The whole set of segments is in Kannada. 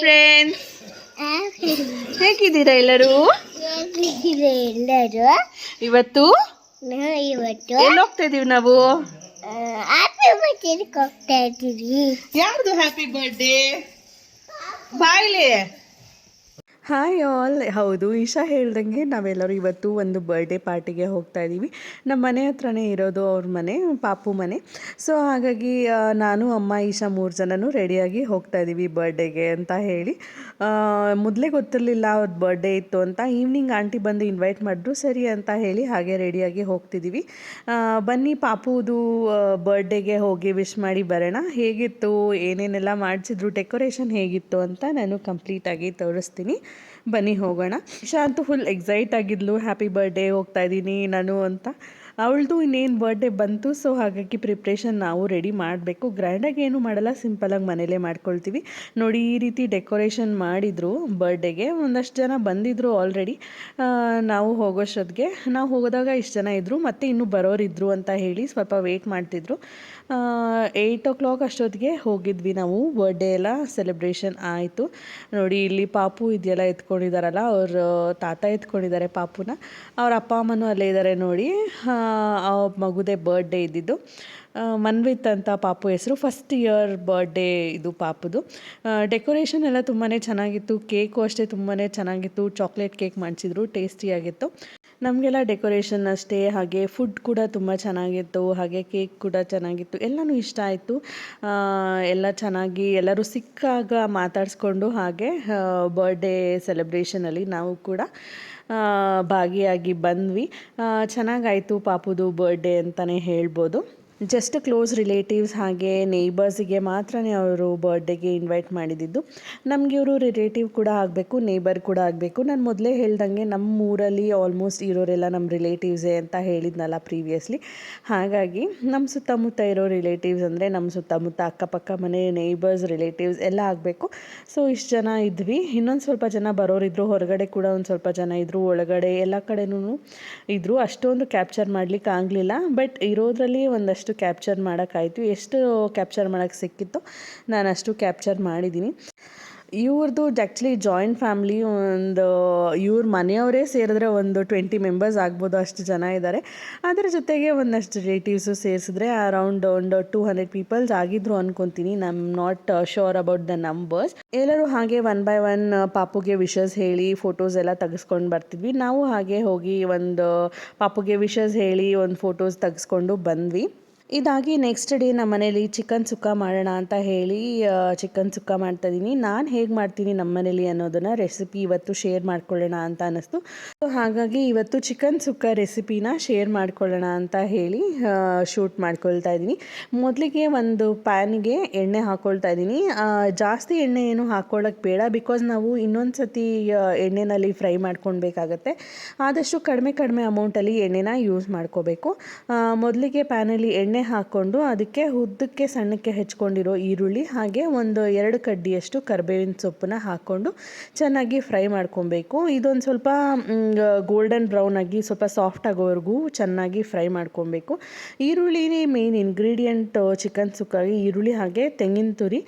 ಫ್ರೆಂಡ್ಸ್ ಹೇಗಿದ್ದೀರಾ ಎಲ್ಲರೂ? ಹೇಗಿದ್ದೀರಾ ಎಲ್ಲರೂ? ಇವತ್ತು? ಇವತ್ತು ಎಲ್ಲಿ ಹೋಗ್ತಾ ಇದೀವಿ ನಾವು? ಹ್ಯಾಪಿ ಬರ್ಡೇ ಹೋಗ್ತಾ ಇದ್ದೀವಿ ಯಾರ್ದು ಹ್ಯಾಪಿ ಬರ್ಡೇ ಬಾಯ್ಲೆ. ಹಾಯ್ ಆಲ್ ಹೌದು ಈಶಾ ಹೇಳ್ದಂಗೆ ನಾವೆಲ್ಲರೂ ಇವತ್ತು ಒಂದು ಬರ್ಡೇ ಪಾರ್ಟಿಗೆ ಹೋಗ್ತಾ ಇದ್ದೀವಿ ನಮ್ಮ ಮನೆ ಹತ್ರನೇ ಇರೋದು ಅವ್ರ ಮನೆ, ಪಾಪು ಮನೆ. ಸೊ ಹಾಗಾಗಿ ನಾನು, ಅಮ್ಮ ಈಶಾ ಮೂರು ಜನನೂ ರೆಡಿಯಾಗಿ ಹೋಗ್ತಾ ಇದ್ದೀವಿ ಬರ್ಡೇಗೆ ಅಂತ ಹೇಳಿ. ಮೊದಲೇ ಗೊತ್ತಿರಲಿಲ್ಲ ಅವ್ರದ್ದು ಬರ್ಡೇ ಇತ್ತು ಅಂತ. ಈವ್ನಿಂಗ್ ಆಂಟಿ ಬಂದು ಇನ್ವೈಟ್ ಮಾಡಿದ್ರು, ಸರಿ ಅಂತ ಹೇಳಿ ಹಾಗೆ ರೆಡಿಯಾಗಿ ಹೋಗ್ತಿದ್ದೀವಿ ಬನ್ನಿ, ಪಾಪುದು ಬರ್ಡೇಗೆ ಹೋಗಿ ವಿಶ್ ಮಾಡಿ ಬರೋಣ. ಹೇಗಿತ್ತು, ಏನೇನೆಲ್ಲ ಮಾಡಿಸಿದ್ರು ಡೆಕೋರೇಷನ್ ಹೇಗಿತ್ತು ಅಂತ ನಾನು ಕಂಪ್ಲೀಟಾಗಿ ತೋರಿಸ್ತೀನಿ. ಬನ್ನಿ ಹೋಗೋಣ. ಇಶಾ ಅಂತೂ ಫುಲ್ ಎಕ್ಸೈಟ್ ಆಗಿದ್ಲು. ಹ್ಯಾಪಿ ಬರ್ಡೇ ಹೋಗ್ತಾ ಇದ್ದೀನಿ ನಾನು ಅಂತ. ಅವಳದು ಇನ್ನೇನು ಬರ್ಡೇ ಬಂತು ಸೊ ಹಾಗಾಗಿ ಪ್ರಿಪ್ರೇಷನ್ ನಾವು ರೆಡಿ ಮಾಡಬೇಕು. ಗ್ರ್ಯಾಂಡಾಗಿ ಏನು ಮಾಡಲ್ಲ ಸಿಂಪಲಾಗಿ ಮನೇಲೇ ಮಾಡ್ಕೊಳ್ತೀವಿ. ನೋಡಿ, ಈ ರೀತಿ ಡೆಕೋರೇಷನ್ ಮಾಡಿದರು ಬರ್ಡೇಗೆ ಒಂದಷ್ಟು ಜನ ಬಂದಿದ್ದರು ಆಲ್ರೆಡಿ ನಾವು ಹೋಗೋಷ್ಟೊತ್ತಿಗೆ ನಾವು ಹೋಗೋದಾಗ ಇಷ್ಟು ಜನ ಇದ್ದರು ಮತ್ತು ಇನ್ನೂ ಬರೋರಿದ್ರು ಅಂತ ಹೇಳಿ ಸ್ವಲ್ಪ ವೆಯ್ಟ್ ಮಾಡ್ತಿದ್ರು. ಏಯ್ಟ್ ಓ ಕ್ಲಾಕ್ ಅಷ್ಟೊತ್ತಿಗೆ ಹೋಗಿದ್ವಿ ನಾವು. ಬರ್ಡೇ ಎಲ್ಲ ಸೆಲೆಬ್ರೇಷನ್ ಆಯಿತು. ನೋಡಿ ಇಲ್ಲಿ ಪಾಪು ಇದೆಯಲ್ಲ ಎತ್ಕೊಂಡಿದ್ದಾರಲ್ಲ ಅವ್ರ ತಾತ ಎತ್ಕೊಂಡಿದ್ದಾರೆ ಪಾಪುನ. ಅವ್ರ ಅಪ್ಪ ಅಮ್ಮನೂ ಅಲ್ಲೇ ಇದ್ದಾರೆ ನೋಡಿ. ಆ, ಮಗುದೇ ಬರ್ಡೇ ಇದ್ದಿದ್ದು. ಮನ್ವಿತ್ ಅಂತ ಪಾಪು ಹೆಸರು. ಫಸ್ಟ್ ಇಯರ್ ಬರ್ಡೇ ಇದು ಪಾಪುದು. ಡೆಕೋರೇಷನ್ ಎಲ್ಲ ತುಂಬಾ ಚೆನ್ನಾಗಿತ್ತು. ಕೇಕು ಅಷ್ಟೇ ತುಂಬಾ ಚೆನ್ನಾಗಿತ್ತು. ಚಾಕ್ಲೇಟ್ ಕೇಕ್ ಮಾಡಿಸಿದ್ರು. ಟೇಸ್ಟಿಯಾಗಿತ್ತು ನಮಗೆಲ್ಲ ಡೆಕೋರೇಷನ್ ಅಷ್ಟೇ, ಹಾಗೆ ಫುಡ್ ಕೂಡ ತುಂಬ ಚೆನ್ನಾಗಿತ್ತು, ಹಾಗೆ ಕೇಕ್ ಕೂಡ ಚೆನ್ನಾಗಿತ್ತು, ಎಲ್ಲನೂ ಇಷ್ಟ ಆಯಿತು. ಎಲ್ಲ ಚೆನ್ನಾಗಿ ಎಲ್ಲರೂ ಸಿಕ್ಕಾಗ ಮಾತಾಡಿಸ್ಕೊಂಡು ಹಾಗೆ ಬರ್ಡೇ ಸೆಲೆಬ್ರೇಷನಲ್ಲಿ ನಾವು ಕೂಡ ಭಾಗಿಯಾಗಿ ಬಂದ್ವಿ. ಚೆನ್ನಾಗಾಯಿತು ಪಾಪುದು ಬರ್ಡೇ ಅಂತಲೇ ಹೇಳ್ಬೋದು. ಜಸ್ಟ್ ಕ್ಲೋಸ್ ರಿಲೇಟಿವ್ಸ್ ಹಾಗೆ ನೇಬರ್ಸಿಗೆ ಮಾತ್ರನೇ ಅವರು ಬರ್ಡೇಗೆ ಇನ್ವೈಟ್ ಮಾಡಿದ್ದು. ನಮಗೆ ಇವರು ರಿಲೇಟಿವ್ ಕೂಡ ಆಗಬೇಕು ನೇಬರ್ ಕೂಡ ಆಗಬೇಕು. ನಾನು ಮೊದಲೇ ಹೇಳ್ದಂಗೆ ನಮ್ಮ ಊರಲ್ಲಿ ಆಲ್ಮೋಸ್ಟ್ ಇರೋರೆಲ್ಲ ನಮ್ಮ ರಿಲೇಟಿವ್ಸೇ ಅಂತ ಹೇಳಿದ್ನಲ್ಲ ಪ್ರೀವಿಯಸ್ಲಿ ಹಾಗಾಗಿ ನಮ್ಮ ಸುತ್ತಮುತ್ತ ಇರೋ ರಿಲೇಟಿವ್ಸ್ ಅಂದರೆ ನಮ್ಮ ಸುತ್ತಮುತ್ತ ಅಕ್ಕಪಕ್ಕ ಮನೆ ನೇಬರ್ಸ್ ರಿಲೇಟಿವ್ಸ್ ಎಲ್ಲ ಆಗಬೇಕು. ಸೊ ಇಷ್ಟು ಜನ ಇದ್ವಿ. ಇನ್ನೊಂದು ಸ್ವಲ್ಪ ಜನ ಬರೋರಿದ್ರು, ಹೊರಗಡೆ ಕೂಡ ಒಂದು ಸ್ವಲ್ಪ ಜನ ಇದ್ದರು ಒಳಗಡೆ ಎಲ್ಲ ಕಡೆನೂ ಇದ್ದರು ಅಷ್ಟೊಂದು ಕ್ಯಾಪ್ಚರ್ ಮಾಡಲಿಕ್ಕೆ ಆಗಲಿಲ್ಲ. ಬಟ್ ಇರೋದ್ರಲ್ಲಿ ಒಂದಷ್ಟು ಕ್ಯಾಪ್ಚರ್ ಮಾಡೋಕ್ಕಾಯಿತು. ಎಷ್ಟು ಕ್ಯಾಪ್ಚರ್ ಮಾಡೋಕ್ಕೆ ಸಿಕ್ಕಿತ್ತು ನಾನು ಅಷ್ಟು ಕ್ಯಾಪ್ಚರ್ ಮಾಡಿದ್ದೀನಿ. ಇವ್ರದ್ದು ಆ್ಯಕ್ಚುಲಿ ಜಾಯಿಂಟ್ ಫ್ಯಾಮ್ಲಿ ಒಂದು ಇವ್ರ ಮನೆಯವರೇ ಸೇರಿದ್ರೆ ಒಂದು ಟ್ವೆಂಟಿ ಮೆಂಬರ್ಸ್ ಆಗ್ಬೋದು ಅಷ್ಟು ಜನ ಇದ್ದಾರೆ ಅದರ ಜೊತೆಗೆ ಒಂದಷ್ಟು ರಿಲೇಟಿವ್ಸು ಸೇರಿಸಿದ್ರೆ ಅರೌಂಡ್ ಒಂದು ಟೂ ಹಂಡ್ರೆಡ್ ಪೀಪಲ್ಸ್ ಆಗಿದ್ರು ಅನ್ಕೊತೀನಿ. ನಮ್ not sure about the numbers ಎಲ್ಲರೂ ಹಾಗೆ ಒನ್ ಬೈ ಒನ್ ಪಾಪುಗೆ ವಿಷಸ್ ಹೇಳಿ ಫೋಟೋಸ್ ಎಲ್ಲ ತೆಗೆಸ್ಕೊಂಡು ಬರ್ತಿದ್ವಿ. ನಾವು ಹಾಗೆ ಹೋಗಿ ಒಂದು ಪಾಪುಗೆ ವಿಷಸ್ ಹೇಳಿ ಒಂದು ಫೋಟೋಸ್ ತೆಗೆಸ್ಕೊಂಡು ಬಂದ್ವಿ. ಇದಾಗಿ ನೆಕ್ಸ್ಟ್ ಡೇ ನಮ್ಮ ಮನೇಲಿ ಚಿಕನ್ ಸುಕ್ಕ ಮಾಡೋಣ ಅಂತ ಹೇಳಿ ಚಿಕನ್ ಸುಕ್ಕ ಮಾಡ್ತಾ ಇದ್ದೀನಿ ನಾನು ಹೇಗೆ ಮಾಡ್ತೀನಿ ನಮ್ಮ ಮನೇಲಿ ಅನ್ನೋದನ್ನು ರೆಸಿಪಿ ಇವತ್ತು ಶೇರ್ ಮಾಡ್ಕೊಳ್ಳೋಣ ಅಂತ ಅನ್ನಿಸ್ತು. ಸೊ ಹಾಗಾಗಿ ಇವತ್ತು ಚಿಕನ್ ಸುಕ್ಕ ರೆಸಿಪಿನ ಶೇರ್ ಮಾಡ್ಕೊಳ್ಳೋಣ ಅಂತ ಹೇಳಿ ಶೂಟ್ ಮಾಡ್ಕೊಳ್ತಾ ಇದ್ದೀನಿ ಮೊದಲಿಗೆ ಒಂದು ಪ್ಯಾನ್ಗೆ ಎಣ್ಣೆ ಹಾಕ್ಕೊಳ್ತಾ ಇದ್ದೀನಿ ಜಾಸ್ತಿ ಎಣ್ಣೆ ಏನು ಹಾಕ್ಕೊಳ್ಳೋಕೆ ಬೇಡ ಬಿಕಾಸ್ ನಾವು ಇನ್ನೊಂದು ಸತಿ ಎಣ್ಣೆನಲ್ಲಿ ಫ್ರೈ ಮಾಡ್ಕೊಳ್ಬೇಕಾಗತ್ತೆ. ಆದಷ್ಟು ಕಡಿಮೆ ಕಡಿಮೆ ಅಮೌಂಟಲ್ಲಿ ಎಣ್ಣೆನ ಯೂಸ್ ಮಾಡ್ಕೋಬೇಕು. ಮೊದಲಿಗೆ ಪ್ಯಾನಲ್ಲಿ ಎಣ್ಣೆ ಹಾಕ್ಕೊಂಡು ಅದಕ್ಕೆ ಉದ್ದಕ್ಕೆ ಸಣ್ಣಕ್ಕೆ ಹೆಚ್ಕೊಂಡಿರೋ ಈರುಳ್ಳಿ, ಹಾಗೆ ಒಂದು ಎರಡು ಕಡ್ಡಿಯಷ್ಟು ಕರ್ಬೇವಿನ ಸೊಪ್ಪನ್ನ ಹಾಕ್ಕೊಂಡು ಚೆನ್ನಾಗಿ ಫ್ರೈ ಮಾಡ್ಕೊಬೇಕು. ಇದೊಂದು ಸ್ವಲ್ಪ ಗೋಲ್ಡನ್ ಬ್ರೌನ್ ಆಗಿ ಸ್ವಲ್ಪ ಸಾಫ್ಟ್ ಆಗೋವರೆಗೂ ಚೆನ್ನಾಗಿ ಫ್ರೈ ಮಾಡ್ಕೊಬೇಕು. ಈರುಳ್ಳಿನೇ ಮೇನ್ ಇಂಗ್ರೀಡಿಯೆಂಟ್ ಚಿಕನ್ ಸುಕ್ಕಾಗಿ ಈರುಳ್ಳಿ ಹಾಗೆ ತೆಂಗಿನ ತುರಿ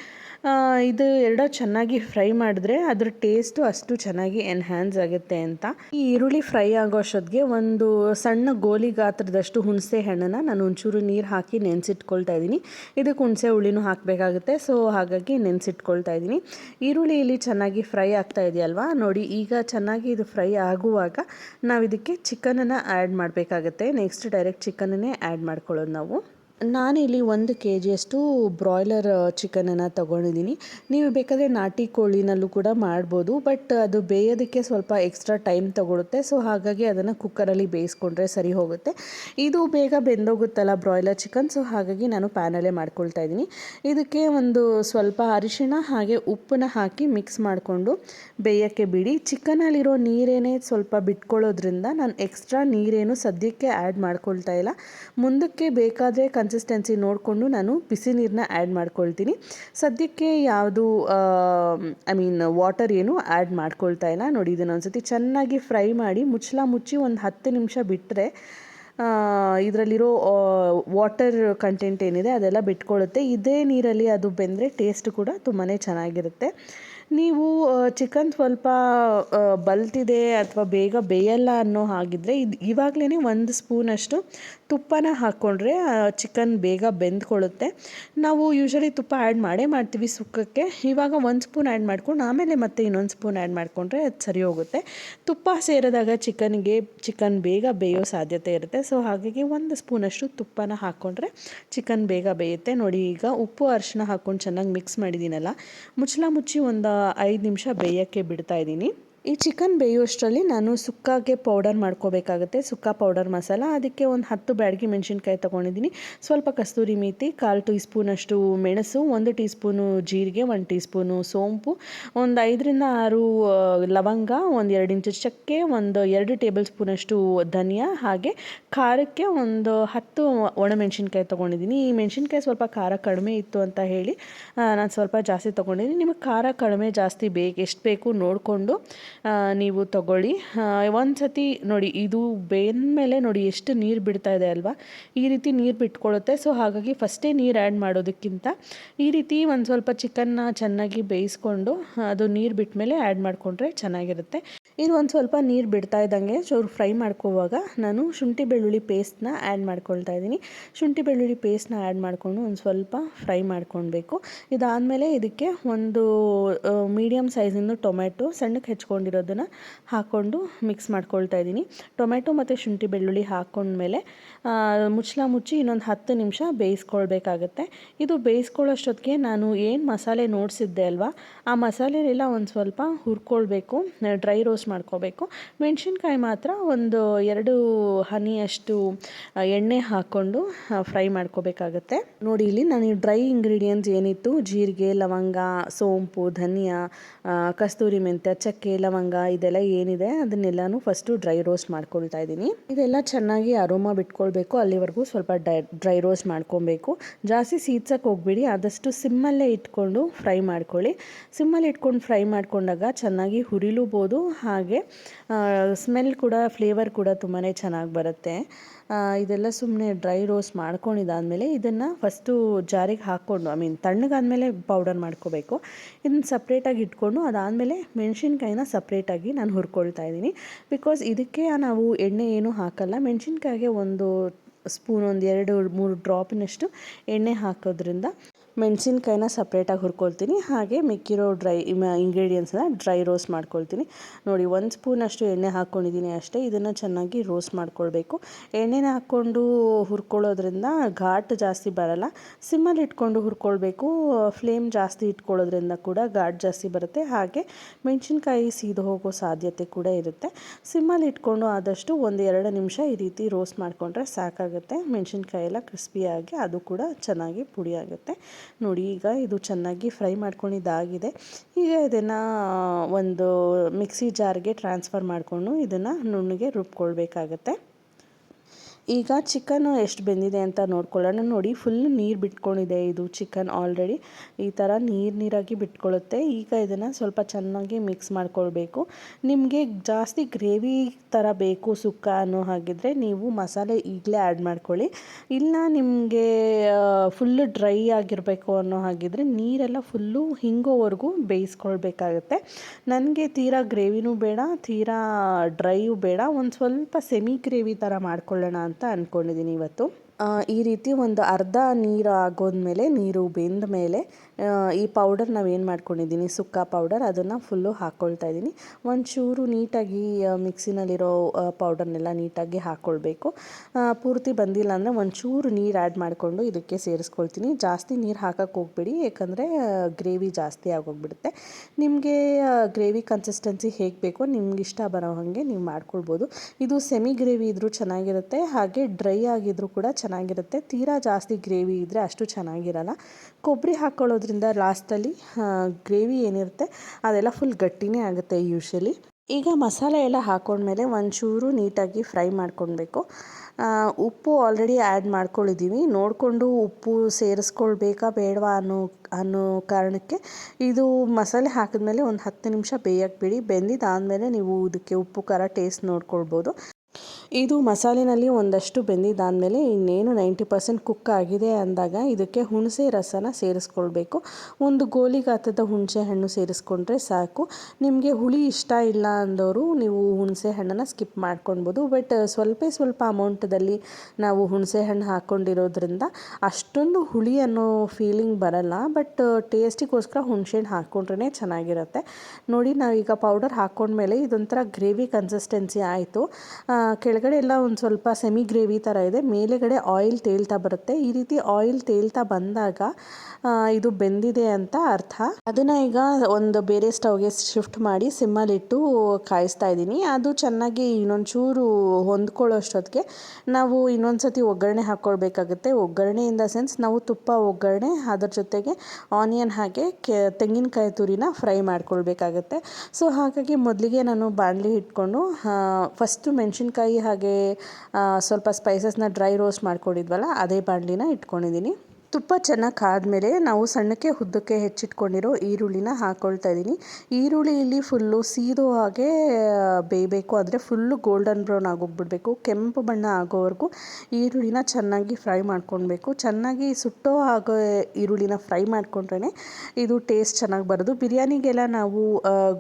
ಇದು ಎರಡೂ ಚೆನ್ನಾಗಿ ಫ್ರೈ ಮಾಡಿದ್ರೆ ಅದ್ರ ಟೇಸ್ಟು ಅಷ್ಟು ಚೆನ್ನಾಗಿ ಎನ್ಹ್ಯಾನ್ಸ್ ಆಗುತ್ತೆ ಅಂತ. ಈ ಈರುಳ್ಳಿ ಫ್ರೈ ಆಗೋ ಅಷ್ಟೊತ್ತಿಗೆ ಒಂದು ಸಣ್ಣ ಗೋಲಿ ಗಾತ್ರದಷ್ಟು ಹುಣಸೆ ಹಣ್ಣನ್ನು ನಾನು ಒಂಚೂರು ನೀರು ಹಾಕಿ ನೆನೆಸಿಟ್ಕೊಳ್ತಾ ಇದ್ದೀನಿ. ಇದಕ್ಕೆ ಹುಣಸೆ ಹುಳಿನೂ ಹಾಕಬೇಕಾಗುತ್ತೆ, ಸೊ ಹಾಗಾಗಿ ನೆನೆಸಿಟ್ಕೊಳ್ತಾ ಇದ್ದೀನಿ. ಈರುಳ್ಳಿ ಇಲ್ಲಿ ಚೆನ್ನಾಗಿ ಫ್ರೈ ಆಗ್ತಾ ಇದೆಯಲ್ವಾ? ನೋಡಿ, ಈಗ ಚೆನ್ನಾಗಿ ಇದು ಫ್ರೈ ಆಗುವಾಗ ನಾವು ಇದಕ್ಕೆ ಚಿಕನನ್ನು ಆ್ಯಡ್ ಮಾಡಬೇಕಾಗತ್ತೆ. ನೆಕ್ಸ್ಟ್ ಡೈರೆಕ್ಟ್ ಚಿಕನನ್ನೇ ಆ್ಯಡ್ ಮಾಡ್ಕೊಳ್ಳೋದು ನಾವು. ನಾನಿಲ್ಲಿ ಒಂದು ಕೆ ಜಿಯಷ್ಟು ಬ್ರಾಯ್ಲರ್ ಚಿಕನನ್ನು ತೊಗೊಂಡಿದ್ದೀನಿ. ನೀವು ಬೇಕಾದರೆ ನಾಟಿ ಕೋಳಿನಲ್ಲೂ ಕೂಡ ಮಾಡ್ಬೋದು, ಬಟ್ ಅದು ಬೇಯೋದಕ್ಕೆ ಸ್ವಲ್ಪ ಎಕ್ಸ್ಟ್ರಾ ಟೈಮ್ ತೊಗೊಳುತ್ತೆ. ಸೊ, ಹಾಗಾಗಿ ಅದನ್ನು ಕುಕ್ಕರಲ್ಲಿ ಬೇಯಿಸ್ಕೊಂಡ್ರೆ ಸರಿ ಹೋಗುತ್ತೆ. ಇದು ಬೇಗ ಬೆಂದೋಗುತ್ತಲ್ಲ ಬ್ರಾಯ್ಲರ್ ಚಿಕನ್, ಸೊ, ಹಾಗಾಗಿ ನಾನು ಪ್ಯಾನಲ್ಲೇ ಮಾಡ್ಕೊಳ್ತಾ ಇದ್ದೀನಿ. ಇದಕ್ಕೆ ಒಂದು ಸ್ವಲ್ಪ ಅರಿಶಿಣ, ಹಾಗೆ ಉಪ್ಪನ್ನ ಹಾಕಿ ಮಿಕ್ಸ್ ಮಾಡಿಕೊಂಡು ಬೇಯೋಕ್ಕೆ ಬಿಡಿ. ಚಿಕನಲ್ಲಿರೋ ನೀರೇನೇ ಸ್ವಲ್ಪ ಬಿಟ್ಕೊಳ್ಳೋದ್ರಿಂದ ನಾನು ಎಕ್ಸ್ಟ್ರಾ ನೀರೇನು ಸದ್ಯಕ್ಕೆ ಆ್ಯಡ್ ಮಾಡ್ಕೊಳ್ತಾ ಇಲ್ಲ. ಮುಂದಕ್ಕೆ ಬೇಕಾದರೆ ಕನ್ಸಿಸ್ಟೆನ್ಸಿ ನೋಡಿಕೊಂಡು ನಾನು ಬಿಸಿ ನೀರನ್ನ ಆ್ಯಡ್ ಮಾಡ್ಕೊಳ್ತೀನಿ. ಸದ್ಯಕ್ಕೆ ಯಾವುದು ಐ ಮೀನ್ ವಾಟರ್ ಏನು ಆ್ಯಡ್ ಮಾಡ್ಕೊಳ್ತಾ ಇಲ್ಲ. ನೋಡಿ, ಇದನ್ನು ಒಂದ್ಸತಿ ಚೆನ್ನಾಗಿ ಫ್ರೈ ಮಾಡಿ ಮುಚ್ಚಲ ಮುಚ್ಚಿ ಒಂದು ಹತ್ತು ನಿಮಿಷ ಬಿಟ್ಟರೆ ಇದರಲ್ಲಿರೋ ವಾಟರ್ ಕಂಟೆಂಟ್ ಏನಿದೆ ಅದೆಲ್ಲ ಬಿಟ್ಕೊಳ್ಳುತ್ತೆ ಇದೇ ನೀರಲ್ಲಿ ಅದು ಬೆಂದರೆ ಟೇಸ್ಟ್ ಕೂಡ ತುಂಬಾ ಚೆನ್ನಾಗಿರುತ್ತೆ. ನೀವು ಚಿಕನ್ ಸ್ವಲ್ಪ ಬಲ್ತಿದೆ ಅಥವಾ ಬೇಗ ಬೇಯಲ್ಲ ಅನ್ನೋ ಹಾಗಿದ್ರೆ ಇದು ಇವಾಗಲೇ ಒಂದು ಸ್ಪೂನಷ್ಟು ತುಪ್ಪನ ಹಾಕ್ಕೊಂಡ್ರೆ ಚಿಕನ್ ಬೇಗ ಬೆಂದ್ಕೊಳ್ಳುತ್ತೆ. ನಾವು ಯೂಶ್ವಲಿ ತುಪ್ಪ ಆ್ಯಡ್ ಮಾಡೇ ಮಾಡ್ತೀವಿ ಸುಕ್ಕಕ್ಕೆ. ಇವಾಗ ಒಂದು ಸ್ಪೂನ್ ಆ್ಯಡ್ ಮಾಡ್ಕೊಂಡು, ಆಮೇಲೆ ಮತ್ತೆ ಇನ್ನೊಂದು ಸ್ಪೂನ್ ಆ್ಯಡ್ ಮಾಡಿಕೊಂಡ್ರೆ ಅದು ಸರಿ ಹೋಗುತ್ತೆ. ತುಪ್ಪ ಸೇರಿದಾಗ ಚಿಕನ್ಗೆ, ಚಿಕನ್ ಬೇಗ ಬೇಯೋ ಸಾಧ್ಯತೆ ಇರುತ್ತೆ. ಸೊ, ಹಾಗಾಗಿ ಒಂದು ಸ್ಪೂನಷ್ಟು ತುಪ್ಪನ ಹಾಕ್ಕೊಂಡ್ರೆ ಚಿಕನ್ ಬೇಗ ಬೇಯುತ್ತೆ. ನೋಡಿ, ಈಗ ಉಪ್ಪು ಅರಿಶಿನ ಹಾಕ್ಕೊಂಡು ಚೆನ್ನಾಗಿ ಮಿಕ್ಸ್ ಮಾಡಿದ್ದೀನಲ್ಲ ಮುಚ್ಚಲ ಮುಚ್ಚಿ ಒಂದು ಐದು ನಿಮಿಷ ಬೇಯೋಕ್ಕೆ ಬಿಡ್ತಾ ಇದ್ದೀನಿ. ಈ ಚಿಕನ್ ಬೇಯುವಷ್ಟರಲ್ಲಿ ನಾನು ಸುಕ್ಕಾಗೆ ಪೌಡರ್ ಮಾಡ್ಕೋಬೇಕಾಗುತ್ತೆ. ಸುಕ್ಕ ಪೌಡರ್ ಮಸಾಲ, ಅದಕ್ಕೆ ಒಂದು ಹತ್ತು ಬ್ಯಾಡಗಿ ಮೆಣಸಿನ್ಕಾಯಿ ತೊಗೊಂಡಿದ್ದೀನಿ. ಸ್ವಲ್ಪ ಕಸ್ತೂರಿ ಮೇಥಿ ಕಾಲು ಟೀ ಸ್ಪೂನಷ್ಟು ಮೆಣಸು, ಒಂದು ಟೀ ಸ್ಪೂನು ಜೀರಿಗೆ, ಒಂದು ಟೀ ಸ್ಪೂನು ಸೋಂಪು, ಒಂದು ಐದರಿಂದ ಆರು ಲವಂಗ, ಒಂದು ಎರಡು ಇಂಚು ಚಕ್ಕೆ, ಒಂದು ಎರಡು ಟೇಬಲ್ ಸ್ಪೂನಷ್ಟು ಧನಿಯಾ, ಹಾಗೆ ಖಾರಕ್ಕೆ ಒಂದು ಹತ್ತು ಒಣಮೆಣಸಿನ್ಕಾಯಿ ತೊಗೊಂಡಿದ್ದೀನಿ. ಈ ಮೆಣಸಿನ್ಕಾಯಿ ಸ್ವಲ್ಪ ಖಾರ ಕಡಿಮೆ ಇತ್ತು ಅಂತ ಹೇಳಿ ನಾನು ಸ್ವಲ್ಪ ಜಾಸ್ತಿ ತೊಗೊಂಡಿದ್ದೀನಿ. ನಿಮಗೆ ಖಾರ ಕಡಿಮೆ ಜಾಸ್ತಿ ಬೇಕು, ಎಷ್ಟು ಬೇಕು ನೋಡಿಕೊಂಡು ನೀವು ತಗೊಳ್ಳಿ. ಒಂದು ಸತಿ ನೋಡಿ, ಇದು ಮೇಲೆ ನೋಡಿ, ಎಷ್ಟು ನೀರು ಬಿಡ್ತಾ ಇದೆ ಅಲ್ವಾ? ಈ ರೀತಿ ನೀರು ಬಿಟ್ಕೊಳ್ಳುತ್ತೆ ಸೊ ಹಾಗಾಗಿ ಫಸ್ಟೇ ನೀರು ಆ್ಯಡ್ ಮಾಡೋದಕ್ಕಿಂತ ಈ ರೀತಿ ಒಂದು ಸ್ವಲ್ಪ ಚಿಕನ್ನ ಚೆನ್ನಾಗಿ ಬೇಯಿಸ್ಕೊಂಡು, ಅದು ನೀರು ಬಿಟ್ಟ ಮೇಲೆ ಆ್ಯಡ್ ಮಾಡಿಕೊಂಡ್ರೆ ಚೆನ್ನಾಗಿರುತ್ತೆ. ಇದು ಒಂದು ಸ್ವಲ್ಪ ನೀರು ಬಿಡ್ತಾ ಇದ್ದಂಗೆ ಚೂರು ಫ್ರೈ ಮಾಡ್ಕೋವಾಗ ನಾನು ಶುಂಠಿ ಬೆಳ್ಳುಳ್ಳಿ ಪೇಸ್ಟ್ನ ಆ್ಯಡ್ ಮಾಡ್ಕೊಳ್ತಾ ಇದ್ದೀನಿ. ಶುಂಠಿ ಬೆಳ್ಳುಳ್ಳಿ ಪೇಸ್ಟ್ನ ಆ್ಯಡ್ ಮಾಡಿಕೊಂಡು ಒಂದು ಸ್ವಲ್ಪ ಫ್ರೈ ಮಾಡ್ಕೊಳ್ಬೇಕು. ಇದಾದಮೇಲೆ ಇದಕ್ಕೆ ಒಂದು ಮೀಡಿಯಮ್ ಸೈಜಿಂದು ಟೊಮೆಟೊ ಸಣ್ಣಕ್ಕೆ ಹೆಚ್ಕೊಂಡಿರೋದನ್ನು ಹಾಕ್ಕೊಂಡು ಮಿಕ್ಸ್ ಮಾಡ್ಕೊಳ್ತಾ ಇದ್ದೀನಿ. ಟೊಮೆಟೊ ಮತ್ತು ಶುಂಠಿ ಬೆಳ್ಳುಳ್ಳಿ ಹಾಕ್ಕೊಂಡ್ಮೇಲೆ ಮುಚ್ಚಲ ಮುಚ್ಚಿ ಇನ್ನೊಂದು ಹತ್ತು ನಿಮಿಷ ಬೇಯಿಸ್ಕೊಳ್ಬೇಕಾಗತ್ತೆ. ಇದು ಬೇಯಿಸ್ಕೊಳ್ಳೋಷ್ಟೊತ್ತಿಗೆ ನಾನು ಏನು ಮಸಾಲೆ ನೋಡಿಸಿದ್ದೆ ಅಲ್ವಾ? ಆ ಮಸಾಲೆನೆಲ್ಲ ಒಂದು ಸ್ವಲ್ಪ ಹುರ್ಕೊಳ್ಬೇಕು. ಡ್ರೈ ರೋಸ್ಟ್ ಮಾಡ್ಕೋಬೇಕು. ಮೆಣಸಿನ್ಕಾಯಿ ಮಾತ್ರ ಒಂದು ಎರಡು ಹನಿಯಷ್ಟು ಎಣ್ಣೆ ಹಾಕ್ಕೊಂಡು ಫ್ರೈ ಮಾಡ್ಕೋಬೇಕಾಗತ್ತೆ. ನೋಡಿ, ಇಲ್ಲಿ ನಾನು ಡ್ರೈ ಇಂಗ್ರೀಡಿಯೆಂಟ್ಸ್ ಏನಿತ್ತು? ಜೀರಿಗೆ, ಲವಂಗ, ಸೋಂಪು, ಧನಿಯಾ ಕಸ್ತೂರಿ ಮೆಂತ್ಯ, ಚಕ್ಕೆ, ಲವಂಗ, ಇದೆಲ್ಲ ಏನಿದೆ ಅದನ್ನೆಲ್ಲನೂ ಫಸ್ಟು ಡ್ರೈ ರೋಸ್ಟ್ ಮಾಡ್ಕೊಳ್ತಾ ಇದ್ದೀನಿ. ಇದೆಲ್ಲ ಚೆನ್ನಾಗಿ ಅರೋಮಾ ಬಿಟ್ಕೊಳ್ಬೇಕು. ಅಲ್ಲಿವರೆಗೂ ಸ್ವಲ್ಪ ಡ್ರೈ ರೋಸ್ಟ್ ಮಾಡ್ಕೊಬೇಕು ಜಾಸ್ತಿ ಸೀದ್ಸಕ್ಕೆ ಹೋಗ್ಬೇಡಿ. ಆದಷ್ಟು ಸಿಮ್ಮಲ್ಲೇ ಇಟ್ಕೊಂಡು ಫ್ರೈ ಮಾಡ್ಕೊಳ್ಳಿ. ಸಿಮ್ಮಲ್ಲಿ ಇಟ್ಕೊಂಡು ಫ್ರೈ ಮಾಡ್ಕೊಂಡಾಗ ಚೆನ್ನಾಗಿ ಹುರಿಲೂಬೋದು. ಹಾಗೆ ಸ್ಮೆಲ್ ಕೂಡ ಫ್ಲೇವರ್ ಕೂಡ ತುಂಬಾ ಚೆನ್ನಾಗಿ ಬರುತ್ತೆ. ಇದೆಲ್ಲ ಸುಮ್ಮನೆ ಡ್ರೈ ರೋಸ್ಟ್ ಮಾಡ್ಕೊಂಡಿದ್ದಾದಮೇಲೆ ಇದನ್ನು ಫಸ್ಟು ಜಾರಿಗೆ ಹಾಕ್ಕೊಂಡು ಐ ಮೀನ್ ತಣ್ಣಗಾದಮೇಲೆ ಪೌಡರ್ ಮಾಡ್ಕೋಬೇಕು. ಇದನ್ನ ಸಪ್ರೇಟಾಗಿ ಇಟ್ಕೊಂಡು, ಅದಾದಮೇಲೆ ಮೆಣಸಿನ್ಕಾಯಿನ ಸಪ್ರೇಟಾಗಿ ನಾನು ಹುರ್ಕೊಳ್ತಾ ಇದ್ದೀನಿ. ಬಿಕಾಸ್ ಇದಕ್ಕೆ ನಾವು ಎಣ್ಣೆ ಏನೂ ಹಾಕಲ್ಲ. ಮೆಣಸಿನ್ಕಾಯಿಗೆ ಒಂದು ಸ್ಪೂನ್, ಒಂದು ಎರಡು, ಮೂರು ಡ್ರಾಪಿನಷ್ಟು ಎಣ್ಣೆ ಹಾಕೋದ್ರಿಂದ ಮೆಣಸಿನ್ಕಾಯಿನ ಸಪ್ರೇಟಾಗಿ ಹುರ್ಕೊಳ್ತೀನಿ. ಹಾಗೆ ಮಿಕ್ಕಿರೋ ಡ್ರೈ ಇಂಗ್ರೀಡಿಯೆಂಟ್ಸನ್ನ ಡ್ರೈ ರೋಸ್ಟ್ ಮಾಡ್ಕೊಳ್ತೀನಿ. ನೋಡಿ, ಒಂದು ಸ್ಪೂನಷ್ಟು ಎಣ್ಣೆ ಹಾಕ್ಕೊಂಡಿದ್ದೀನಿ ಅಷ್ಟೇ. ಇದನ್ನು ಚೆನ್ನಾಗಿ ರೋಸ್ಟ್ ಮಾಡ್ಕೊಳ್ಬೇಕು. ಎಣ್ಣೆನ ಹಾಕ್ಕೊಂಡು ಹುರ್ಕೊಳ್ಳೋದ್ರಿಂದ ಘಾಟ್ ಜಾಸ್ತಿ ಬರಲ್ಲ. ಸಿಮ್ಮಲ್ಲಿ ಇಟ್ಕೊಂಡು ಹುರ್ಕೊಳ್ಬೇಕು. ಫ್ಲೇಮ್ ಜಾಸ್ತಿ ಇಟ್ಕೊಳ್ಳೋದ್ರಿಂದ ಕೂಡ ಘಾಟ್ ಜಾಸ್ತಿ ಬರುತ್ತೆ. ಹಾಗೆ ಮೆಣಸಿನ್ಕಾಯಿ ಸೀದು ಹೋಗೋ ಸಾಧ್ಯತೆ ಕೂಡ ಇರುತ್ತೆ. ಸಿಮ್ಮಲ್ಲಿ ಇಟ್ಕೊಂಡು ಆದಷ್ಟು ಒಂದು ಎರಡು ನಿಮಿಷ ಈ ರೀತಿ ರೋಸ್ಟ್ ಮಾಡಿಕೊಂಡ್ರೆ ಸಾಕಾಗುತ್ತೆ. ಮೆಣಸಿನ್ಕಾಯಿ ಎಲ್ಲ ಕ್ರಿಸ್ಪಿಯಾಗಿ ಅದು ಕೂಡ ಚೆನ್ನಾಗಿ ಪುಡಿ ಆಗುತ್ತೆ. ನೋಡಿ, ಈಗ ಇದು ಚೆನ್ನಾಗಿ ಫ್ರೈ ಮಾಡ್ಕೊಂಡಿದ್ದಾಗಿದೆ. ಈಗ ಇದನ್ನು ಒಂದು ಮಿಕ್ಸಿ ಜಾರ್ಗೆ ಟ್ರಾನ್ಸ್ಫರ್ ಮಾಡಿಕೊಂಡು ಇದನ್ನು ನುಣ್ಣಗೆ ರುಬ್ಕೊಳ್ಬೇಕಾಗತ್ತೆ. ಈಗ ಚಿಕನ್ನು ಎಷ್ಟು ಬೆಂದಿದೆ ಅಂತ ನೋಡ್ಕೊಳ್ಳೋಣ. ನೋಡಿ ಫುಲ್ ನೀರು ಬಿಟ್ಕೊಂಡಿದೆ ಇದು ಚಿಕನ್ ಆಲ್ರೆಡಿ ಈ ಥರ ನೀರು ನೀರಾಗಿ ಬಿಟ್ಕೊಳ್ಳುತ್ತೆ. ಈಗ ಇದನ್ನು ಸ್ವಲ್ಪ ಚೆನ್ನಾಗಿ ಮಿಕ್ಸ್ ಮಾಡ್ಕೊಳ್ಬೇಕು. ನಿಮಗೆ ಜಾಸ್ತಿ ಗ್ರೇವಿ ಥರ ಬೇಕು ಸುಕ್ಕ ಅನ್ನೋ ಹಾಗಿದ್ರೆ ನೀವು ಮಸಾಲೆ ಈಗಲೇ ಆ್ಯಡ್ ಮಾಡ್ಕೊಳ್ಳಿ. ಇಲ್ಲ ನಿಮಗೆ ಫುಲ್ಲು ಡ್ರೈ ಆಗಿರಬೇಕು ಅನ್ನೋ ಹಾಗಿದ್ರೆ ನೀರೆಲ್ಲ ಫುಲ್ಲು ಹಿಂಗೋವರೆಗೂ ಬೇಯಿಸ್ಕೊಳ್ಬೇಕಾಗತ್ತೆ. ನನಗೆ ತೀರಾ ಗ್ರೇವಿನೂ ಬೇಡ, ತೀರಾ ಡ್ರೈಯೂ ಬೇಡ. ಒಂದು ಸ್ವಲ್ಪ ಸೆಮಿ ಗ್ರೇವಿ ಥರ ಮಾಡ್ಕೊಳ್ಳೋಣ ಅಂತ ಅಂದ್ಕೊಂಡಿದ್ದೀನಿ ಇವತ್ತು. ಈ ರೀತಿ ಒಂದು ಅರ್ಧ ನೀರು ಆಗೋದ್ಮೇಲೆ ನೀರು ಬೆಂದ ಮೇಲೆ ಈ ಪೌಡರ್ ನಾವು ಏನು ಮಾಡ್ಕೊಂಡಿದ್ದೀನಿ ಸುಕ್ಕ ಪೌಡರ್ ಅದನ್ನು ಫುಲ್ಲು ಹಾಕ್ಕೊಳ್ತಾ ಇದ್ದೀನಿ ಒಂಚೂರು ನೀಟಾಗಿ ಮಿಕ್ಸಿನಲ್ಲಿರೋ ಪೌಡರ್ನೆಲ್ಲ ನೀಟಾಗಿ ಹಾಕ್ಕೊಳ್ಬೇಕು ಪೂರ್ತಿ ಬಂದಿಲ್ಲ ಅಂದರೆ ಒಂಚೂರು ನೀರು ಆ್ಯಡ್ ಮಾಡಿಕೊಂಡು ಇದಕ್ಕೆ ಸೇರಿಸ್ಕೊಳ್ತೀನಿ. ಜಾಸ್ತಿ ನೀರು ಹಾಕಕ್ಕೆ ಹೋಗ್ಬೇಡಿ, ಯಾಕಂದರೆ ಗ್ರೇವಿ ಜಾಸ್ತಿ ಆಗೋಗ್ಬಿಡುತ್ತೆ. ನಿಮಗೆ ಗ್ರೇವಿ ಕನ್ಸಿಸ್ಟೆನ್ಸಿ ಹೇಗೆ ಬೇಕೋ, ನಿಮ್ಗೆ ಇಷ್ಟ ಬರೋ ಹಾಗೆ ನೀವು ಮಾಡ್ಕೊಳ್ಬೋದು. ಇದು ಸೆಮಿ ಗ್ರೇವಿ ಇದ್ದರೂ ಚೆನ್ನಾಗಿರುತ್ತೆ, ಹಾಗೆ ಡ್ರೈ ಆಗಿದ್ರೂ ಕೂಡ ಚೆನ್ನಾಗಿರುತ್ತೆ. ತೀರಾ ಜಾಸ್ತಿ ಗ್ರೇವಿ ಇದ್ದರೆ ಅಷ್ಟು ಚೆನ್ನಾಗಿರಲ್ಲ. ಕೊಬ್ಬರಿ ಹಾಕ್ಕೊಳ್ಳೋದ್ರಿಂದ ಲಾಸ್ಟಲ್ಲಿ ಗ್ರೇವಿ ಏನಿರುತ್ತೆ ಅದೆಲ್ಲ ಫುಲ್ ಗಟ್ಟಿನೇ ಆಗುತ್ತೆ ಯೂಶ್ವಲಿ ಈಗ ಮಸಾಲೆ ಎಲ್ಲ ಹಾಕೊಂಡ್ಮೇಲೆ ಒಂಚೂರು ನೀಟಾಗಿ ಫ್ರೈ ಮಾಡ್ಕೊಳ್ಬೇಕು. ಉಪ್ಪು ಆಲ್ರೆಡಿ ಆ್ಯಡ್ ಮಾಡ್ಕೊಂಡಿದ್ದೀವಿ ನೋಡಿಕೊಂಡು ಉಪ್ಪು ಸೇರಿಸ್ಕೊಳ್ಬೇಕಾ ಬೇಡವಾ ಅನ್ನೋ ಅನ್ನೋ ಕಾರಣಕ್ಕೆ ಇದು ಮಸಾಲೆ ಹಾಕಿದ್ಮೇಲೆ ಒಂದು ಹತ್ತು ನಿಮಿಷ ಬೇಯಕ್ಕೆ ಬಿಡಿ. ಬೆಂದಿದ್ದಾದಮೇಲೆ ನೀವು ಇದಕ್ಕೆ ಉಪ್ಪು, ಖಾರ ಟೇಸ್ಟ್ ನೋಡ್ಕೊಳ್ಬೋದು. ಇದು ಮಸಾಲೆಯಲ್ಲಿ ಒಂದಷ್ಟು ಬೆಂದಿದ್ದಾದಮೇಲೆ ಇನ್ನೇನು ನೈಂಟಿ ಪರ್ಸೆಂಟ್ ಕುಕ್ ಆಗಿದೆ ಅಂದಾಗ ಇದಕ್ಕೆ ಹುಣಸೆ ರಸನ ಸೇರಿಸ್ಕೊಳ್ಬೇಕು. ಒಂದು ಗೋಲಿ ಗಾತ್ರದ ಹುಣಸೆ ಹಣ್ಣು ಸೇರಿಸ್ಕೊಂಡ್ರೆ ಸಾಕು. ನಿಮಗೆ ಹುಳಿ ಇಷ್ಟ ಇಲ್ಲ ಅಂದವರು ನೀವು ಹುಣಸೆ ಹಣ್ಣನ್ನು ಸ್ಕಿಪ್ ಮಾಡ್ಕೊಳ್ಬೋದು. ಬಟ್ ಸ್ವಲ್ಪ ಸ್ವಲ್ಪ ಅಮೌಂಟದಲ್ಲಿ ನಾವು ಹುಣಸೆ ಹಣ್ಣು ಹಾಕ್ಕೊಂಡಿರೋದ್ರಿಂದ ಅಷ್ಟೊಂದು ಹುಳಿ ಅನ್ನೋ ಫೀಲಿಂಗ್ ಬರಲ್ಲ. ಬಟ್ ಟೇಸ್ಟಿಗೋಸ್ಕರ ಹುಣಸೆ ಹಣ್ಣು ಹಾಕ್ಕೊಂಡ್ರೇ ಚೆನ್ನಾಗಿರುತ್ತೆ. ನೋಡಿ ನಾವೀಗ ಪೌಡರ್ ಹಾಕ್ಕೊಂಡ್ಮೇಲೆ ಇದೊಂಥರ ಗ್ರೇವಿ ಕನ್ಸಿಸ್ಟೆನ್ಸಿ ಆಯಿತು. ಕೆಳಗಡೆ ಎಲ್ಲ ಒಂದು ಸ್ವಲ್ಪ ಸೆಮಿ ಗ್ರೇವಿ ಥರ ಇದೆ. ಮೇಲೆಗಡೆ ಆಯಿಲ್ ತೇಲ್ತಾ ಬರುತ್ತೆ. ಈ ರೀತಿ ಆಯಿಲ್ ತೇಲ್ತಾ ಬಂದಾಗ ಇದು ಬೆಂದಿದೆ ಅಂತ ಅರ್ಥ. ಅದನ್ನು ಈಗ ಒಂದು ಬೇರೆ ಸ್ಟವ್ಗೆ ಶಿಫ್ಟ್ ಮಾಡಿ ಸಿಮ್ಮಲ್ಲಿಟ್ಟು ಕಾಯಿಸ್ತಾ ಇದ್ದೀನಿ. ಅದು ಚೆನ್ನಾಗಿ ಇನ್ನೊಂಚೂರು ಹೊಂದ್ಕೊಳ್ಳೋ ಅಷ್ಟೊತ್ತಿಗೆ ನಾವು ಇನ್ನೊಂದು ಸತಿ ಒಗ್ಗರಣೆ ಹಾಕ್ಕೊಳ್ಬೇಕಾಗುತ್ತೆ. ಒಗ್ಗರಣೆ ಇನ್ ದ ಸೆನ್ಸ್ ನಾವು ತುಪ್ಪ, ಒಗ್ಗರಣೆ, ಅದರ ಜೊತೆಗೆ ಆನಿಯನ್ ಹಾಗೆ ಕೆ, ತೆಂಗಿನಕಾಯಿ ತುರಿನ ಫ್ರೈ ಮಾಡ್ಕೊಳ್ಬೇಕಾಗತ್ತೆ. ಸೊ ಹಾಗಾಗಿ ಮೊದಲಿಗೆ ನಾನು ಬಾಣಲಿ ಇಟ್ಕೊಂಡು ಫಸ್ಟು ಮೆಣಸಿನ್ಕಾಯಿ ಹಾಗೆ ಸ್ವಲ್ಪ ಸ್ಪೈಸಸ್ನ ಡ್ರೈ ರೋಸ್ಟ್ ಮಾಡ್ಕೊಂಡಿದ್ವಲ್ಲ ಅದೇ ಬಾಣಲಿನ ಇಟ್ಕೊಂಡಿದ್ದೀನಿ ತುಪ್ಪ ಚೆನ್ನಾಗಿ ಕಾದ್ಮೇಲೆ ನಾವು ಸಣ್ಣಕ್ಕೆ ಉದ್ದಕ್ಕೆ ಹೆಚ್ಚಿಟ್ಕೊಂಡಿರೋ ಈರುಳ್ಳಿನ ಹಾಕ್ಕೊಳ್ತಾ ಇದ್ದೀನಿ. ಈರುಳ್ಳಿಯಲ್ಲಿ ಫುಲ್ಲು ಸೀದೋ ಹಾಗೆ ಬೇಯಬೇಕು. ಅಂದರೆ ಫುಲ್ಲು ಗೋಲ್ಡನ್ ಬ್ರೌನ್ ಆಗೋಗ್ಬಿಡ್ಬೇಕು. ಕೆಂಪು ಬಣ್ಣ ಆಗೋವರೆಗೂ ಈರುಳ್ಳಿನ ಚೆನ್ನಾಗಿ ಫ್ರೈ ಮಾಡ್ಕೊಳ್ಬೇಕು. ಚೆನ್ನಾಗಿ ಸುಟ್ಟೋ ಆಗೋ ಈರುಳ್ಳಿನ ಫ್ರೈ ಮಾಡ್ಕೊಂಡ್ರೇ ಇದು ಟೇಸ್ಟ್ ಚೆನ್ನಾಗಿ ಬರೋದು. ಬಿರಿಯಾನಿಗೆಲ್ಲ ನಾವು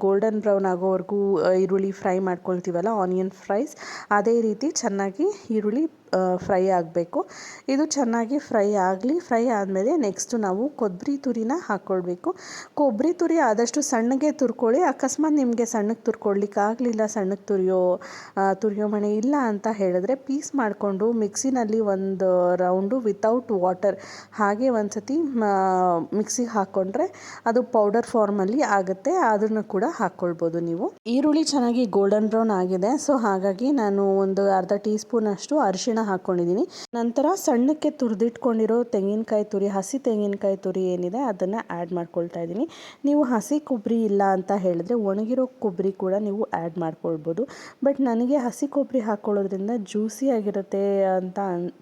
ಗೋಲ್ಡನ್ ಬ್ರೌನ್ ಆಗೋವರೆಗೂ ಈರುಳ್ಳಿ ಫ್ರೈ ಮಾಡ್ಕೊಳ್ತೀವಲ್ಲ ಆನಿಯನ್ ಫ್ರೈಸ್ ಅದೇ ರೀತಿ ಚೆನ್ನಾಗಿ ಈರುಳ್ಳಿ ಫ್ರೈ ಆಗಬೇಕು. ಇದು ಚೆನ್ನಾಗಿ ಫ್ರೈ ಆಗಲಿ, ಫ್ರೈ ಆದಮೇಲೆ ನೆಕ್ಸ್ಟು ನಾವು ಕೊಬ್ಬರಿ ತುರಿನ ಹಾಕ್ಕೊಳ್ಬೇಕು ಕೊಬ್ಬರಿ ತುರಿ ಆದಷ್ಟು ಸಣ್ಣಗೆ ತುರ್ಕೊಳ್ಳಿ, ಅಕಸ್ಮಾತ್ ನಿಮಗೆ ಸಣ್ಣಗೆ ತುರ್ಕೊಳ್ಲಿಕ್ಕೆ ಆಗಲಿಲ್ಲ, ಸಣ್ಣಗೆ ತುರಿಯೋ ತುರಿಯೋ ಮಣೆ ಇಲ್ಲ ಅಂತ ಹೇಳಿದ್ರೆ ಪೀಸ್ ಮಾಡಿಕೊಂಡು ಮಿಕ್ಸಿನಲ್ಲಿ ಒಂದು ರೌಂಡು ವಿತೌಟ್ ವಾಟರ್ ಹಾಗೆ ಒಂದು ಸತಿ ಮಿಕ್ಸಿಗೆ ಹಾಕ್ಕೊಂಡ್ರೆ ಅದು ಪೌಡರ್ ಫಾರ್ಮಲ್ಲಿ ಆಗುತ್ತೆ. ಅದನ್ನು ಕೂಡ ಹಾಕ್ಕೊಳ್ಬೋದು ನೀವು. ಈರುಳ್ಳಿ ಚೆನ್ನಾಗಿ ಗೋಲ್ಡನ್ ಬ್ರೌನ್ ಆಗಿದೆ. ಸೊ ಹಾಗಾಗಿ ನಾನು ಒಂದು ಅರ್ಧ ಟೀ ಸ್ಪೂನ್ ಅಷ್ಟು ಅರಿಶಿಣ ಹಾಕ್ಕೊಂಡಿದ್ದೀನಿ ನಂತರ ಸಣ್ಣಕ್ಕೆ ತುರಿದಿಟ್ಕೊಂಡಿರೋ ತೆಂಗಿನಕಾಯಿ ತುರಿ, ಹಸಿ ತೆಂಗಿನಕಾಯಿ ತುರಿ ಏನಿದೆ ಅದನ್ನು ಆ್ಯಡ್ ಮಾಡ್ಕೊಳ್ತಾ ಇದ್ದೀನಿ. ನೀವು ಹಸಿ ಕೊಬ್ಬರಿ ಇಲ್ಲ ಅಂತ ಹೇಳಿದ್ರೆ ಒಣಗಿರೋ ಕೊಬ್ಬರಿ ಕೂಡ ನೀವು ಆ್ಯಡ್ ಮಾಡ್ಕೊಳ್ಬೋದು. ಬಟ್ ನನಗೆ ಹಸಿ ಕೊಬ್ಬರಿ ಹಾಕ್ಕೊಳ್ಳೋದ್ರಿಂದ ಜ್ಯೂಸಿ ಆಗಿರುತ್ತೆ ಅಂತ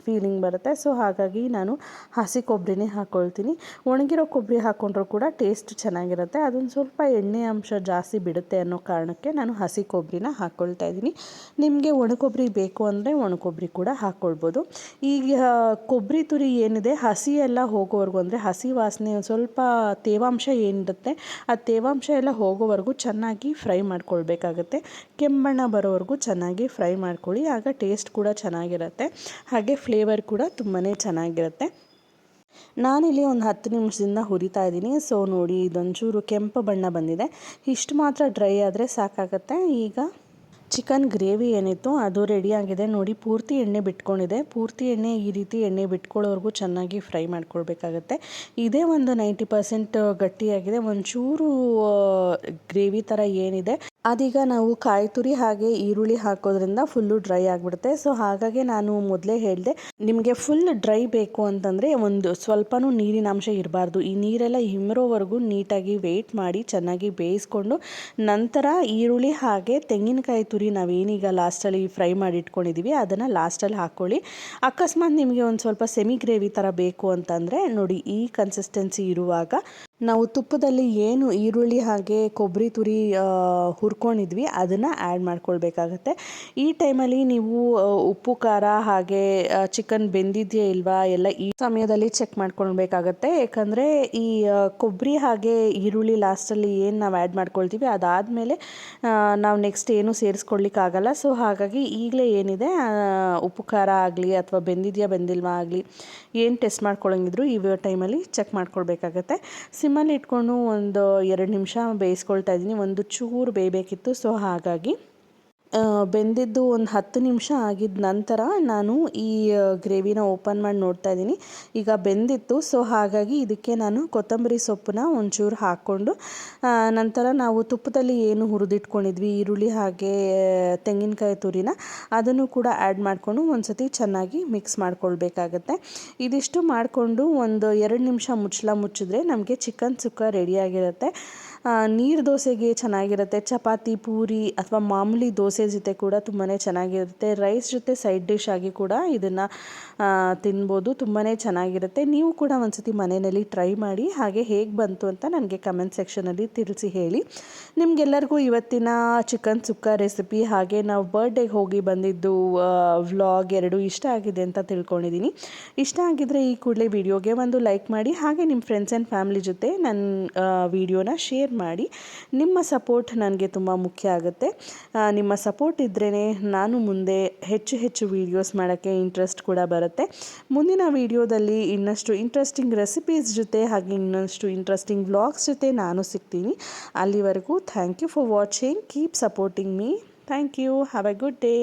ಫೀಲಿಂಗ್ ಬರುತ್ತೆ. ಸೊ ಹಾಗಾಗಿ ನಾನು ಹಸಿ ಕೊಬ್ಬರಿನೇ ಹಾಕ್ಕೊಳ್ತೀನಿ ಒಣಗಿರೋ ಕೊಬ್ಬರಿ ಹಾಕ್ಕೊಂಡ್ರೂ ಕೂಡ ಟೇಸ್ಟ್ ಚೆನ್ನಾಗಿರುತ್ತೆ. ಅದೊಂದು ಸ್ವಲ್ಪ ಎಣ್ಣೆ ಅಂಶ ಜಾಸ್ತಿ ಬಿಡುತ್ತೆ ಅನ್ನೋ ಕಾರಣಕ್ಕೆ ನಾನು ಹಸಿ ಕೊಬ್ಬರಿನ ಹಾಕ್ಕೊಳ್ತಾ ಇದ್ದೀನಿ. ನಿಮಗೆ ಒಣ ಕೊಬ್ಬರಿ ಬೇಕು ಅಂದರೆ ಒಣ ಕೊಬ್ಬರಿ ಕೂಡ ಹಾಕ್ಕೊಳ್ಬೋದು ಈಗ ಕೊಬ್ಬರಿ ತುರಿ ಏನಿದೆ, ಹಸಿ ಎಲ್ಲ ಹೋಗೋವರೆಗೂ, ಅಂದರೆ ಹಸಿ ವಾಸನೆ ಸ್ವಲ್ಪ ತೇವಾಂಶ ಏನಿರುತ್ತೆ, ಆ ತೇವಾಂಶ ಎಲ್ಲ ಹೋಗೋವರೆಗೂ ಚೆನ್ನಾಗಿ ಫ್ರೈ ಮಾಡ್ಕೊಳ್ಬೇಕಾಗತ್ತೆ. ಕೆಂಬಣ್ಣ ಬರೋವರೆಗೂ ಚೆನ್ನಾಗಿ ಫ್ರೈ ಮಾಡ್ಕೊಳ್ಳಿ, ಆಗ ಟೇಸ್ಟ್ ಕೂಡ ಚೆನ್ನಾಗಿರುತ್ತೆ. ಹಾಗೆ ಫ್ಲೇವರ್ ಕೂಡ ತುಂಬಾ ಚೆನ್ನಾಗಿರುತ್ತೆ. ನಾನಿಲ್ಲಿ ಒಂದು ಹತ್ತು ನಿಮಿಷದಿಂದ ಹುರಿತಾ ಇದ್ದೀನಿ. ಸೊ, ನೋಡಿ, ಇದೊಂಚೂರು ಕೆಂಪು ಬಣ್ಣ ಬಂದಿದೆ. ಇಷ್ಟು ಮಾತ್ರ ಡ್ರೈ ಆದರೆ ಸಾಕಾಗತ್ತೆ. ಈಗ ಚಿಕನ್ ಗ್ರೇವಿ ಏನಿತ್ತು ಅದು ರೆಡಿಯಾಗಿದೆ ನೋಡಿ, ಪೂರ್ತಿ ಎಣ್ಣೆ ಬಿಟ್ಕೊಂಡಿದೆ. ಪೂರ್ತಿ ಎಣ್ಣೆ ಈ ರೀತಿ ಎಣ್ಣೆ ಬಿಟ್ಕೊಳ್ಳೋವರೆಗೂ ಚೆನ್ನಾಗಿ ಫ್ರೈ ಮಾಡ್ಕೊಳ್ಬೇಕಾಗತ್ತೆ. ಇದೇ ಒಂದು ನೈಂಟಿ ಪರ್ಸೆಂಟ್ ಗಟ್ಟಿಯಾಗಿದೆ. ಒಂಚೂರು ಗ್ರೇವಿ ಥರ ಏನಿದೆ. ಅದೀಗ ನಾವು ಕಾಯಿ ತುರಿ ಹಾಗೆ ಈರುಳ್ಳಿ ಹಾಕೋದ್ರಿಂದ ಫುಲ್ಲು ಡ್ರೈ ಆಗಿಬಿಡುತ್ತೆ. ಸೊ ಹಾಗಾಗಿ ನಾನು ಮೊದಲೇ ಹೇಳಿದೆ, ನಿಮಗೆ ಫುಲ್ ಡ್ರೈ ಬೇಕು ಅಂತಂದರೆ ಒಂದು ಸ್ವಲ್ಪನೂ ನೀರಿನ ಅಂಶ ಇರಬಾರ್ದು. ಈ ನೀರೆಲ್ಲ ಹಿಮ್ರೋವರೆಗೂ ನೀಟಾಗಿ ವೇಟ್ ಮಾಡಿ, ಚೆನ್ನಾಗಿ ಬೇಯಿಸ್ಕೊಂಡು ನಂತರ ಈರುಳ್ಳಿ ಹಾಗೆ ತೆಂಗಿನಕಾಯಿ ತುರಿ ನಾವೇನೀಗ ಲಾಸ್ಟಲ್ಲಿ ಫ್ರೈ ಮಾಡಿ ಇಟ್ಕೊಂಡಿದ್ದೀವಿ ಅದನ್ನು ಲಾಸ್ಟಲ್ಲಿ ಹಾಕ್ಕೊಳ್ಳಿ ಅಕಸ್ಮಾತ್ ನಿಮಗೆ ಒಂದು ಸ್ವಲ್ಪ ಸೆಮಿ ಗ್ರೇವಿ ಥರ ಬೇಕು ಅಂತಂದರೆ ನೋಡಿ ಈ ಕನ್ಸಿಸ್ಟೆನ್ಸಿ ಇರುವಾಗ ನಾವು ತುಪ್ಪದಲ್ಲಿ ಏನು ಈರುಳ್ಳಿ ಹಾಗೆ ಕೊಬ್ಬರಿ ತುರಿ ಹುರ್ಕೊಂಡಿದ್ವಿ, ಅದನ್ನು ಆ್ಯಡ್ ಮಾಡ್ಕೊಳ್ಬೇಕಾಗತ್ತೆ. ಈ ಟೈಮಲ್ಲಿ ನೀವು ಉಪ್ಪು, ಖಾರ ಹಾಗೆ ಚಿಕನ್ ಬೆಂದಿದೆಯಾ ಇಲ್ವಾ ಎಲ್ಲ ಈ ಸಮಯದಲ್ಲಿ ಚೆಕ್ ಮಾಡ್ಕೊಳ್ಬೇಕಾಗತ್ತೆ. ಯಾಕಂದರೆ ಈ ಕೊಬ್ಬರಿ ಹಾಗೆ ಈರುಳ್ಳಿ ಲಾಸ್ಟಲ್ಲಿ ಏನು ನಾವು ಆ್ಯಡ್ ಮಾಡ್ಕೊಳ್ತೀವಿ ಅದಾದಮೇಲೆ ನಾವು ನೆಕ್ಸ್ಟ್ ಏನು ಸೇರಿಸ್ಕೊಳ್ಲಿಕ್ಕಾಗಲ್ಲ. ಸೊ ಹಾಗಾಗಿ ಈಗಲೇ ಏನಿದೆ ಉಪ್ಪು, ಖಾರ ಆಗಲಿ ಅಥವಾ ಬೆಂದಿದೆಯಾ, ಬೆಂದಿಲ್ವಾ ಆಗಲಿ, ಏನು ಟೆಸ್ಟ್ ಮಾಡ್ಕೊಳ್ಳೋಂಗಿದ್ರು ಈ ಟೈಮಲ್ಲಿ ಚೆಕ್ ಮಾಡ್ಕೊಳ್ಬೇಕಾಗತ್ತೆ. ಸಿಮ್ಮಲ್ಲಿ ಇಟ್ಕೊಂಡು ಒಂದು ಎರಡು ನಿಮಿಷ ಬೇಯಿಸ್ಕೊಳ್ತಾ ಇದ್ದೀನಿ. ಒಂದು ಚೂರು ಬೇಯಬೇಕಿತ್ತು ಸೊ ಹಾಗಾಗಿ ಬೆಂದಿದ್ದು ಒಂದು ಹತ್ತು ನಿಮಿಷ ಆಗಿದ ನಂತರ ನಾನು ಈ ಗ್ರೇವಿನ ಓಪನ್ ಮಾಡಿ ನೋಡ್ತಾ ಇದ್ದೀನಿ. ಈಗ ಬೆಂದಿತ್ತು, ಸೊ ಹಾಗಾಗಿ ಇದಕ್ಕೆ ನಾನು ಕೊತ್ತಂಬರಿ ಸೊಪ್ಪನ್ನ ಒಂಚೂರು ಹಾಕ್ಕೊಂಡು ನಂತರ ನಾವು ತುಪ್ಪದಲ್ಲಿ ಏನು ಹುರಿದಿಟ್ಕೊಂಡಿದ್ವಿ, ಈರುಳ್ಳಿ ಹಾಗೆ ತೆಂಗಿನಕಾಯಿ ತುರಿನ, ಅದನ್ನು ಕೂಡ ಆ್ಯಡ್ ಮಾಡಿಕೊಂಡು ಒಂದು ಸತಿ ಚೆನ್ನಾಗಿ ಮಿಕ್ಸ್ ಮಾಡ್ಕೊಳ್ಬೇಕಾಗತ್ತೆ. ಇದಿಷ್ಟು ಮಾಡಿಕೊಂಡು ಒಂದು ಎರಡು ನಿಮಿಷ ಮುಚ್ಚಳ ಮುಚ್ಚಿದ್ರೆ ನಮಗೆ ಚಿಕನ್ ಸುಕ್ಕ ರೆಡಿಯಾಗಿರುತ್ತೆ ನೀರು ದೋಸೆಗೆ ಚೆನ್ನಾಗಿರುತ್ತೆ. ಚಪಾತಿ, ಪೂರಿ ಅಥವಾ ಮಾಮೂಲಿ ದೋಸೆ ಜೊತೆ ಕೂಡ ತುಂಬಾ ಚೆನ್ನಾಗಿರುತ್ತೆ. ರೈಸ್ ಜೊತೆ ಸೈಡ್ ಡಿಶ್ ಆಗಿ ಕೂಡ ಇದನ್ನು ತಿನ್ಬೋದು. ತುಂಬಾ ಚೆನ್ನಾಗಿರುತ್ತೆ. ನೀವು ಕೂಡ ಒಂದ್ಸತಿ ಮನೆಯಲ್ಲಿ ಟ್ರೈ ಮಾಡಿ ಹಾಗೆ ಹೇಗೆ ಬಂತು ಅಂತ ನನಗೆ ಕಮೆಂಟ್ ಸೆಕ್ಷನಲ್ಲಿ ತಿಳಿಸಿ ಹೇಳಿ. ನಿಮಗೆಲ್ಲರಿಗೂ ಇವತ್ತಿನ ಚಿಕನ್ ಸುಕ್ಕ ರೆಸಿಪಿ ಹಾಗೆ ನಾವು ಬರ್ಡೇಗೆ ಹೋಗಿ ಬಂದಿದ್ದು ವ್ಲಾಗ್ ಎರಡು ಇಷ್ಟ ಆಗಿದೆ ಅಂತ ತಿಳ್ಕೊಂಡಿದ್ದೀನಿ ಇಷ್ಟ ಆಗಿದ್ದರೆ ಈ ಕೂಡಲೇ ವಿಡಿಯೋಗೆ ಒಂದು ಲೈಕ್ ಮಾಡಿ ಹಾಗೆ ನಿಮ್ಮ ಫ್ರೆಂಡ್ಸ್ ಆ್ಯಂಡ್ ಫ್ಯಾಮಿಲಿ ಜೊತೆ ನನ್ನ ವಿಡಿಯೋನ ಶೇರ್ ಮಾಡಿ, ನಿಮ್ಮ ಸಪೋರ್ಟ್ ನನಗೆ ತುಂಬ ಮುಖ್ಯ ಆಗುತ್ತೆ. ನಿಮ್ಮ ಸಪೋರ್ಟ್ ಇದ್ರೇ ನಾನು ಮುಂದೆ ಹೆಚ್ಚು ಹೆಚ್ಚು ವೀಡಿಯೋಸ್ ಮಾಡೋಕ್ಕೆ ಇಂಟ್ರೆಸ್ಟ್ ಕೂಡ ಬರುತ್ತೆ. ಮುಂದಿನ ವೀಡಿಯೋದಲ್ಲಿ ಇನ್ನಷ್ಟು ಇಂಟ್ರೆಸ್ಟಿಂಗ್ ರೆಸಿಪೀಸ್ ಜೊತೆ ಹಾಗೆ ಇನ್ನಷ್ಟು ಇಂಟ್ರೆಸ್ಟಿಂಗ್ ವ್ಲಾಗ್ಸ್ ಜೊತೆ ನಾನು ಸಿಗ್ತೀನಿ. ಅಲ್ಲಿವರೆಗೂ thank you for watching keep supporting me thank you have a good day